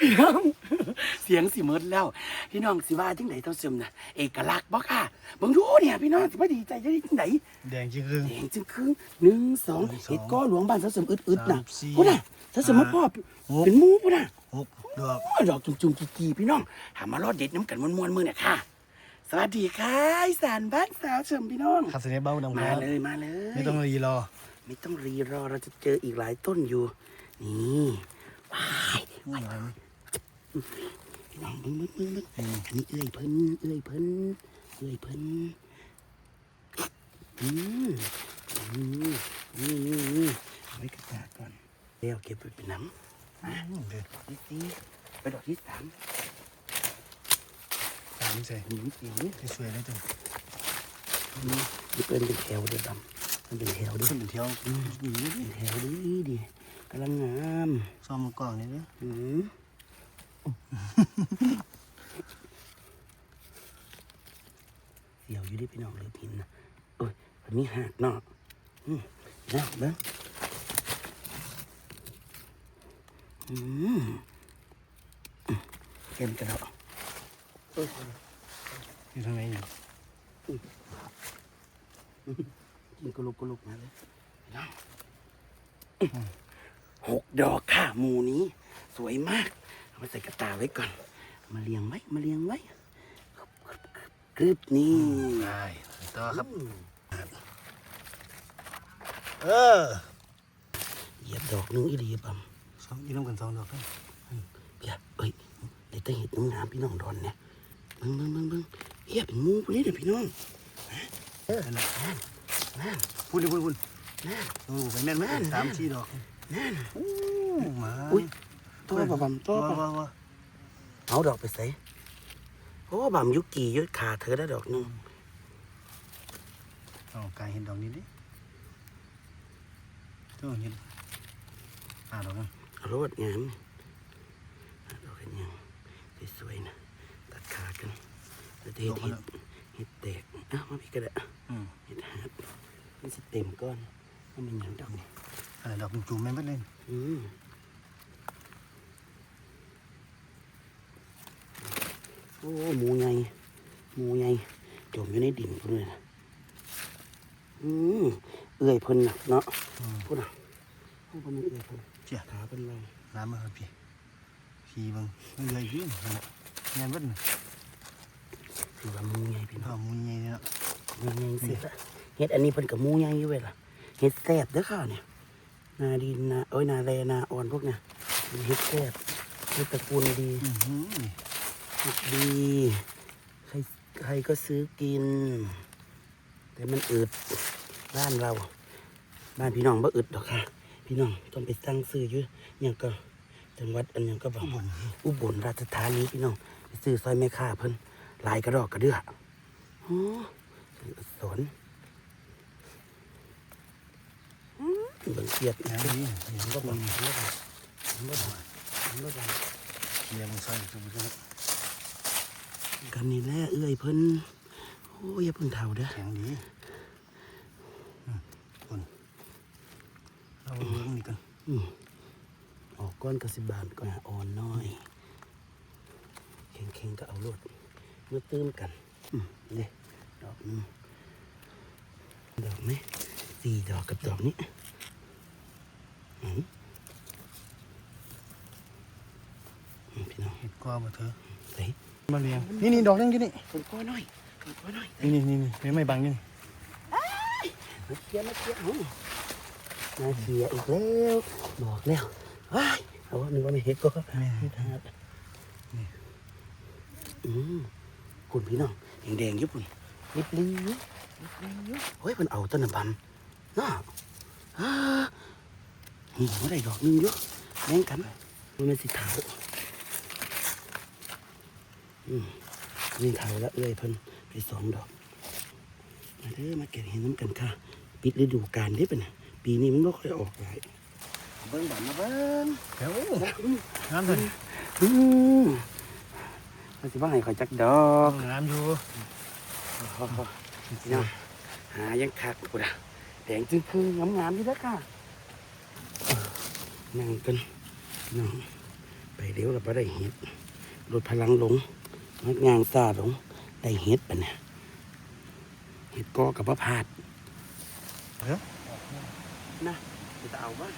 พี่น้องเสียงสิเมิดแล้ว พี่น้องสิว่าจังไหนเท่าเสมนะเอกลักษณ์บ่ค่ะเบิ่งดูเนี่ยพี่น้องสิว่าดีใจจะได้จังไหนแดงจริงคือแดงจึงครึ่งหนึ่งสองหนึ่งสองเห็ดก้อหลวงบ้านเท่าเสมอึดๆน่ะสามสี่พุ่นน่ะเท่าเสมมาห้าพ่อหกเป็นหมูพุ่นน่ะหกดอกโอ้ยดอกจุ่มๆกี่ๆพี่น้องหามารอดเด็ดน้ำกันมวนๆมือเนี่ยค่ะสวัสดีค่ะอีสานบ้านสาวเฉิมพี่น้องขับเสนเบ้าดำคมารับเลยมาเลย ไม่ต้องรีรอ ไม่ต้องรีรอเราจะเจออีกหลายต้นอยู่ นี่ว้ายพี่ น้องมึงมึงมึงมึงอันนี้เอื้อยเพิ่นเอื้อยเพิ่นเอื้อยเพิ่นอืมอืมนี่นี่นี่เอาไว้กระจาดก่อนเดี๋ยวเก็บไปเป็นน้ำอืมเดี๋ยวดอกที่สี่ไปดอกที่สามตามใส่นี่เกี่ยวนี่สวยๆเลยจ้ะนี่นี่เป็นเป็นแถวเดียวดำมันเป็นแถวเด้วยขึ้นเป็นเที่ยวหนีเป็นแถวดีดีกำลังงามซ่อมมือกล่องนี่เด้ออืม เสียวอยู่ดิพี่น้องเลยพินนะโอ้ยมันมีหักเนาะอืมนะเบิ้งอืมอืมเข็มกระดอกโอ้ยอยู่ทางไหนอยู่กินกระลุกกระลุกมาเลยพี่น้องหกดอกค่ะหมูนี้ สวยมากเอา มาใส่กระตาไว้ก่อน มาเรียงไว้ มาเรียงไว้กรึบนี่ได้ต่อครับอืมเออ เหยียบดอกหนึงอีหลีบัมสองยี่น้ำกันสองดอกเลยเพียเอ้ยได้แต่เห็ดน้ำน้ำพี่น้องดอนเนี่ยเบิ่งเบิ่งเบิ่งเบิ่งเฮียเป็นหมูคนนี้เด้อพี่น้องเออนั่นแหละนั่นพูดดิพูดพูดนั่นโอ้ไปแม่นแม่นสามสี่ดอกนั่นอู้มาอุ้ย ตัวบ่บัมตัวบ่ว้าเอาดอกไปใส่โอ้บัมยุกี่ยุขาเธอได้ดอกหนึงเอากายเห็นดอกนี้ดิตัวเห็นอ่าดอกนั้นเอารดงามดอกกันยังสวยๆนะตัดขากันแล้วเห็ดเห็ดเห็ดแตกอ้ามาพี่ก็ได้เห็ดหาดมันสิเต็มก้อนมันเป็นหยังดอกนี่อะไรดอกจุ่มๆแม่นบิดเลยอืม โอ้หมูใหญ่หมูใหญ่จมอยู่ในดินพุ่นเลยนะอืมเอื่อยเพิ่นน่ะเนาะอืมพุ่นน่ะโอ้บ่แมันเอื่อยเพิ่นเจ้าขาเป็นไรน้ำมาครับพี่พี่เบังมันเลยวิ่งนั่นแหละแม่นเบิดน่ะถือว่าหมูใหญ่พี่น้ข้าอวงมูใหญ่เนี่ยเนาะหมูใหญ่เสร็จละเฮ็ดอันนี้เพิ่นกับหมูใหญ่อยู่เว้ยล่ะเฮ็ดแซ่บเด้อค่ะเนี่ยนาดินนาโอ้ยนาแลนาอ่อนพวกเนี่ยเป็นเฮ็ดแซ่บเฮ็ดตระกูลดี อื้อหือนี่เฮ็ดดี ใครใครก็ซื้อกิน แต่มันอึดบ้านเรา บ้านพี่น้องบ่อึดดอกค่ะ พี่น้องต้องไปสั่งซื้ออยู่หยังก็จังหวัดอันหยังก็บอกอุบลราชธานีพี่น้องไปซื้อซอยแม่ค้าเพิ่นหลายกระดอกกระเดือโอ้สวนอืมเบิ่งเทียบอีกน้ำเด้อดีเห็นก็ก็บบออกกเห็นบ่เห็นบ่เห็นบ่เคียงใส่จุ่มๆ กันนี่แหละเอื้อยเพิ่นโอ้ยอย่าเพิ่งเฒ่าเด้อแข็งดีอืมคนเอาเรื่องนี้กันอืมออกก้อนกระสิบานก่อนอ่อนน้อยเข่งๆก็เอาโลดเมื่อตื้มกันอืมนี่ดอกหนึงดอกไหมสี่ดอกกับดอกนี้อืมอืมพี่น้องเห็ดกว่าบ่เธอเฮ้ย มาเลี้ยงนี่นี่ดอกนึงอยู่นี่คนก้อนน้อยคนก้อนน้อยนี่นี่นี่นี่ไม่ไม่บังอยู่นี่มาเชียร์มาเชียร์เอามาเชียร์อีกแล้วบอกแล้วว้ายเอาว่านึกว่าไม่เห็นก็แม่ไม่ทันอืมคุณพี่น้องแดงๆอยุบคุณลิบลิวลิบลิวเฮ้ยมันเอาต้นน่ะบัมน่าอ่านี่มาได้ดอกหนึงอยู่แย่งกันมันเป็นสีขาว อืมนี่ขาวแล้วเอ้ยเพิ่นไปสองดอก มาเด้อมาเก็บเห็นน้ำกันค่ะ ปิดฤดูกาลได้ปะเนี่ยปีนี้มันไม่ค่อยออกหลายเบิ้งบันมาเบิ้งแถวน้ำเลยอืมมันสิบ้าให้ขอยจักดอกน้ำอยู่พี่น้องหายังคักกูดะแดงจึงคืองามๆอยู่แล้วค่ะนั่งกันน้องไปไปเร็วเราไปได้เห็ดลดพลังลง มักงานซาลงได้เห็ดปะเนี่ยเห็ดกอกับพระพาดเฮ้ยนะจะเอาบ้าง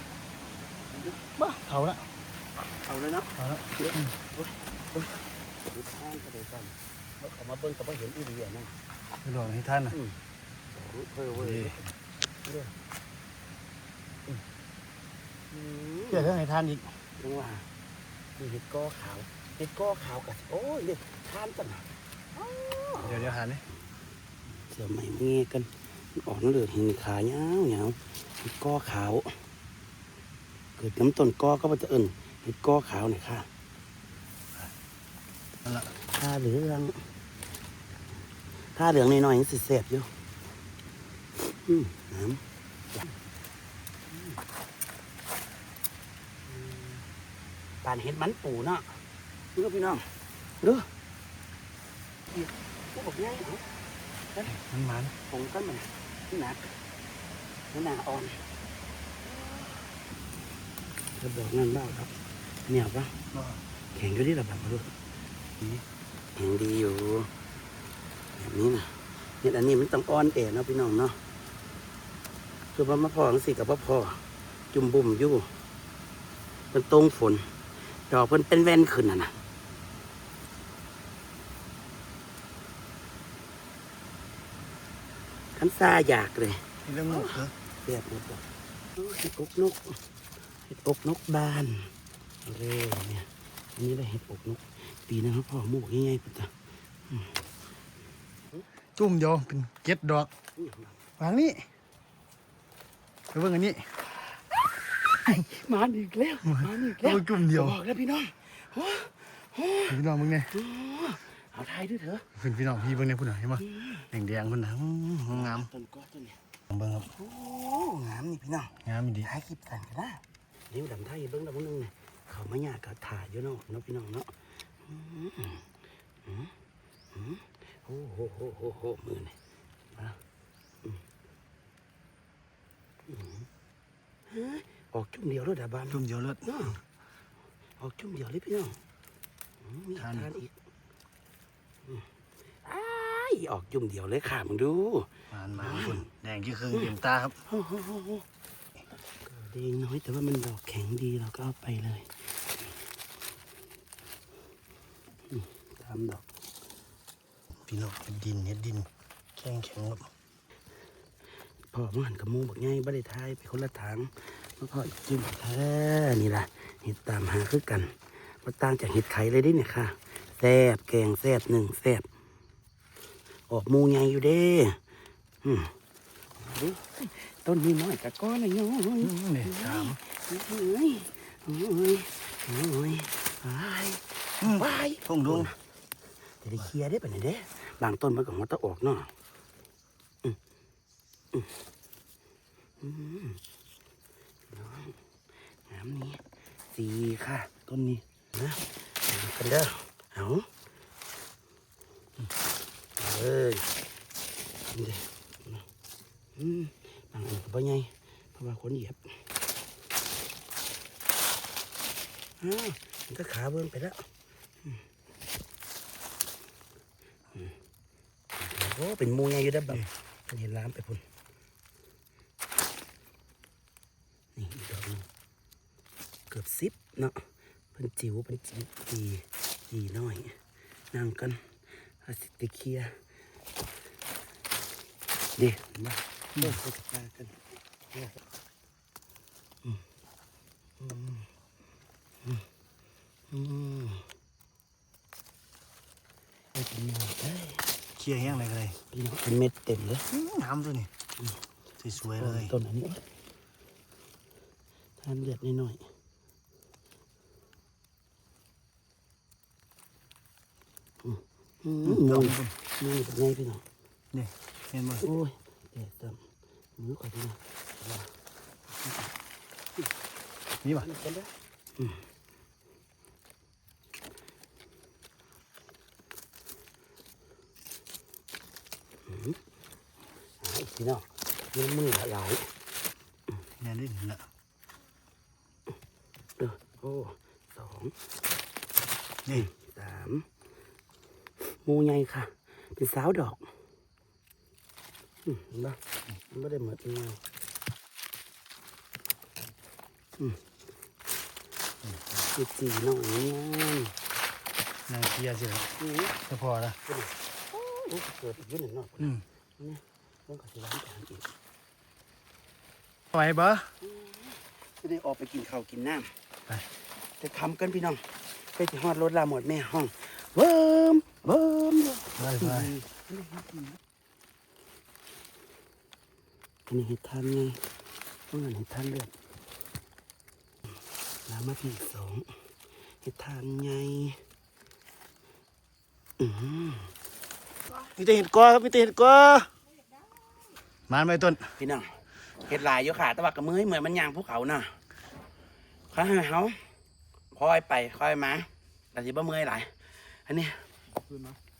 บ้าเขาละเอาเลยเนาะเขาละเดี๋ยวโอ้ยโอ้ยดูทางก็ได้กันแล้วเขามาเบิ่งก็บ่เห็นอีเดียนะไปหลอกให้ท่านนะเพ้อเว้ยเพื่อเรื่องให้ท่านอีกจังว่ามีเห็ดกอขาว เห็ดกอขาวกับโอ้ยเด็กทานกันนะเดี๋ยวเดี๋ยวหานี่เสือใหม่เงี้ยกันอ่อนเหลือดเห็นขาเงาเงาเห็ดกอขาว เกิดน้ำต้นกอก็มันจะเอิ่นเห็ดกอขาวหน่อยค่ะนั่นละถ้าเหลืองถ้าเหลืองหน่อยๆยังสิแสบอยู่อืมน้ำปานเห็ดมันปูเนาะ ดูพี่น้องดูนี่พวกบอกง่ายเหรอมันมันผมก็มันหนักมันหนาอ่อนจะบอกนั่นบ้างครับเหนียวปะบ่แข็งอยู่ที่ระบับมาดูนี่แข็งดีอยู่แบบนี้นะเนี่ยอันนี้มันต้องอ่อนแอเนาะพี่น้องเนาะคือว่ามะพร้าวสิกับมะพร้าวจุ่มบุ่มอยู่เป็นตรงฝนดอกเพิ่นเป็นแว่นขึ้นน่ะนะ ขันซาอยากเลยนี่เรื่องหมกเหรอเรียบหมดเลยโอ้เห็ดอกนกเห็ดอกนกบานเอาเลยเนี่ยอันนี้ได้เห็ดอกนก ปีนึงครับพ่อหมูกง่ายๆปุ๊บจ้ะจุ่มเดียวเป็นเก็ดดอกวางนี่ไปเบิ่งอันนี้มาอีกแล้วมาอีกเอาแล้วจุ่มเดียวบอกแล้วพี่น้องโอ้โหพี่น้องมึงไงโอ้ เอาไทยด้วยเถอะเพิ่นพี่น้องพี่เบิ่งเนี่ยพุ่นน่ะเห็นบ่แดงแดงๆพุ่นน่ะอื้องามต้นก้อต้นเนี่ยเบิ่งครับโอ้งามนี่พี่น้องงามอีดีถ่ายคลิปกันก็ได้เดี๋ยวดำไทยเบิ้งดำนึงเนี่ยเขามาหยากับถ่ายอยู่เนาะเนาะพี่น้องเนาะอืมอืมอืมโอ้โหโหโหโหมือเนี่ยมาอืมอืมเฮ้ยออกจุ่มเดียวแล้วดาบานจุ่มเดียวเลิศเนาะออกจุ่มเดียวเลยพี่น้องอืมมีทานทานอีก อืมอ้ายออกจุ่มเดียวเลยค่ะมึงดูมานมาพุ่นแดงที่คือเต็มตาครับโอ้โหโอ้โหก็ดีน้อยแต่ว่ามันดอกแข็งดีเราก็เอาไปเลยอืมตามดอก พี่น้องเป็นดินเฮ็ดดิน แข็งแข็งครับพ่อมันหันกับหมูบอกไงบ่ได้ทายไปคนละทางแล้วพ่ออีกจิ้มแท้นี่ล่ะเห็ดตามหาคือกันมาต่างจากเห็ดไข่เลยเดิเนี่ยค่ะ แซ่บแกงแซ่บหนึ่งแซ่บออกหมูใหญ่อยู่เด้อืมดูต้นนี้น้อยแต่ก้อนน้อยอื้อนี่สามโอ้ยโอ้ยโอ้ยไปไปทงดงจะได้เคลียร์ได้ปะเนี่ยเด้บางต้นมันก็หัวตะออกเนาะอืมอืมอืมน้องน้ำนี้สี่ค่ะ ต้นนี้นะเอากันเด้อ เอาเอ้ยนี่เด้อืมบางอันก็บ่ใหญ่เพราะว่าคนเหยียบอ้าวมันก็ขาเบิ้งไปแล้วโอ้เป็นมูใหญ่อยู่ได้อแบบเห็นล้ามไปพุ่นนี่อีกดอกนึงเกือบสิบเนาะเป็นจิ๋วเป็นจิ๋วจี จีน้อยนั่งกันอาสิติเคียร์เดี๋ยวมาเลิกปกับตากันเลิกอืมอืมอืมเป็นหมดได้เคียแห้งเลยก็ได้พี่น้องเป็นเม็ดเต็มเลยอื้องามตัวนี้สวยๆเลยต้นอันนี้ทานเลือดนิดหน่อย มอืมอื้อมูดอกยพุ่นมูยเป็นไงพี่น้องนี่เห็นบ่โอ้ยเด็ดจำมือขอพี่น้องนี่บ่นี่กันเด้ออืมอืมหายพี่น้องมือมือหลายแม่นดินละเออโอ้สององนี่สาม หมูใหญ่ค่ะ เป็นสาวดอกอืมเห็นปะมันไม่ได้เหมือนเงาอืมอีกสี่น้องนี่นางเกียร์สินี่จะพอละโอ้เกิดอีกอยุ่หนึ่งเนาะอืมนี่ต้องกับสิร้านจานอีกไหวบ่จะได้ออกไปกินข้าวกินน้ไปำจะทำกันพี่น้องไปที่ฮอดรถลาหมดแม่ห้องเบิ่ม เบิ่มไปไปอันนี้เห็ดทันไงต้องงานเห็ดทันเลือดน้ำมาพี่อีกสองเห็ดทันไงอือมีแต่เห็ดกอครับมีแต่เห็ดกอมานไปต้นพี่น้องเห็ดลายอยู่ค่ะแต่ว่ากับมือเหมือนมันยางภูเขาน่ะเขาให้เขาคอยไปคอยมาแต่สิบ่เมื่อยหลายอันนี้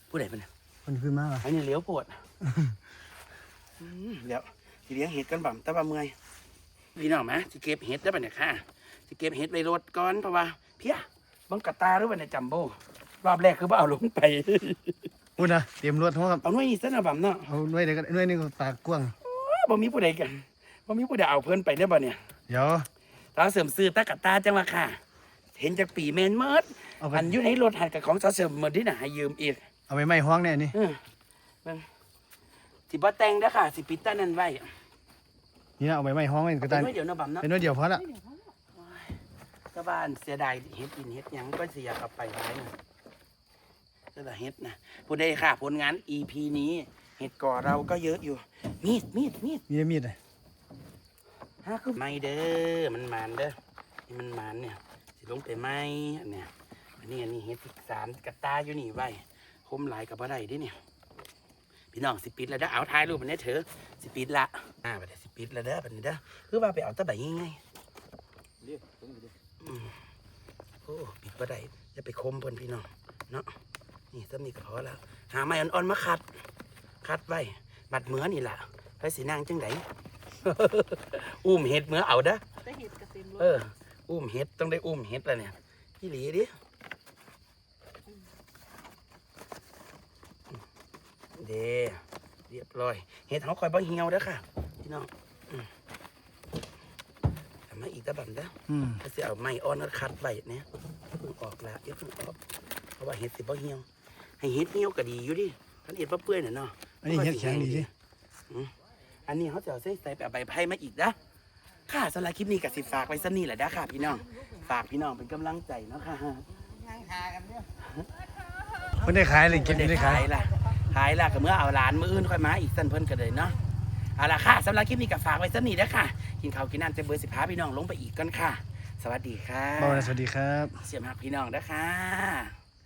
ผู้ใดเป็นยมันขึ้นมาว่ะอันนี้เหลียวปวดอืมเดี๋ยวสิเลี้ยงเห็ดกันบ่ำแต่ว่าเมื่อยพี่น้องมาสิเก็บเห็ดได้ปะเนี่ยค่ะสิเก็บเห็ดไว้รถก่อนเพราะว่า เพี้ยบังกะตาหรือว่าในยจัมโบ้รอบแรกคือว่าเอาลงไป พูดนะเตรียมรถห้องครับเอาหน่วยนี้ซะนะบ่ำเนาะเอาหน่วยเดียวกันหน่วยหนึงก็ปากกว้างบ่มีผู้ใดกันบ่มีผู้ใดเอาเพิ่นไปได้อบ่เนี่ยเดี๋ยว ตาเสริมซื้อตากะตาจังว่าค่ะ เห็นจากปีเมนเมิดเอาไป อันอยู่ในรถหันกับของสาเสริมเมิดที่น่ะให้ยืมอีกเอาไปไหม้ห้องแน่นี่เออเบิ่งสิบ่แต่งเด้อค่ะ สิปิดตานั่นไว้นี่นะเอาไปไหม้ห้องนี่เอาก็ไปตันไว้เดี๋ยวนะบ่ำเนาะเป็นหน่วยเดียวพอละชาวบ้านเสียดายเฮ็ดกินเฮ็ดหยังก็เสียกลับไปหลายนะเสียดายเฮ็ดนะผู้ใดค่ะ ผลงาน EP นี้เฮ็ดก่อเราก็เยอะอยู่ มีดมีดมีด มีแต่มีดเลยฮะคือไม่เด้อมันมันเด้อนี่มันมันเนี่ย สิลงไปไหมอันเนี้ยอันนี้อันนี้เฮ็ดสารกระตาอยู่นี่ไว้คมหลายกับอะไรดิเนี่ยพี่น้องสิปิดแล้วเด้อเอาถ่ายรูปมันได้เถอะสิปิดละอ่าบัดนี้สิปิดแล้วเด้อบัดนี้เด้อคือว่าไปเอาแตะใบง่ายๆอืมโอ้ปิดบ่ได้จะไปคมเพิ่นพี่น้องเนาะนี่สำนีก็พอแล้วหาไม้อ่อนๆมาขัดขัดไว้บัดเหมือนี่ล่ะไปสีนางจังไดอุ้มเห็ดเหมือเอาเด้อได้เห็ดกระเต็มรถเออ อุ้มเห็ดต้องได้อุ้มเห็ดแล้วเนี่ยพี่หลีดิเดเรียบร้อย เห็ดเขาคอยบ่เหี่ยวเด้อค่ะพี่น้องอืมเอามาอีกตะบันเด้ออืมถ้าสิเอาไม้อ่อนแล้วคัดไว้เนี่ยเพิ่งออกแล้วเดี๋ยวเพิ่งออก เพราะว่าเห็ดสิบ่เหี่ยว ให้เห็ดเหี่ยวก็ดีอยู่ดิท่านเห็ดบ่เปื่อยน่ะเนาะอันนี้เห็ดแข็งดีสิอันนี้เขาจะเอาใส่ใส่ไปเอาใบไผ่มาอีกนะ ค่ะสำหรับคลิปนี้ก็สิฝากไว้สันี่แหละนะค่ะ พี่น้อง ฝากพี่น้องเป็นกำลังใจเนาะค่ะเพิ่นได้ขายเลยเก็บไม่ไม่ได้ได้ขาขายยล่ะขายล่ะก็เมื่อเอาหลานมืออื่นค่อยมาอีกสั้นเพิ่นก็เลยเนาะเอาล่ะค่ะสำหรับคลิปนี้ก็ฝากไว้สันี่นะค่ะ กินข้าวกินน้ำเต็มเบอร์สิพาพี่น้องลงไปอีกกันค่ะ สวัสดีค่ะบ่าวนะสวัสดีครับ เสียมหักพี่น้องนะคะ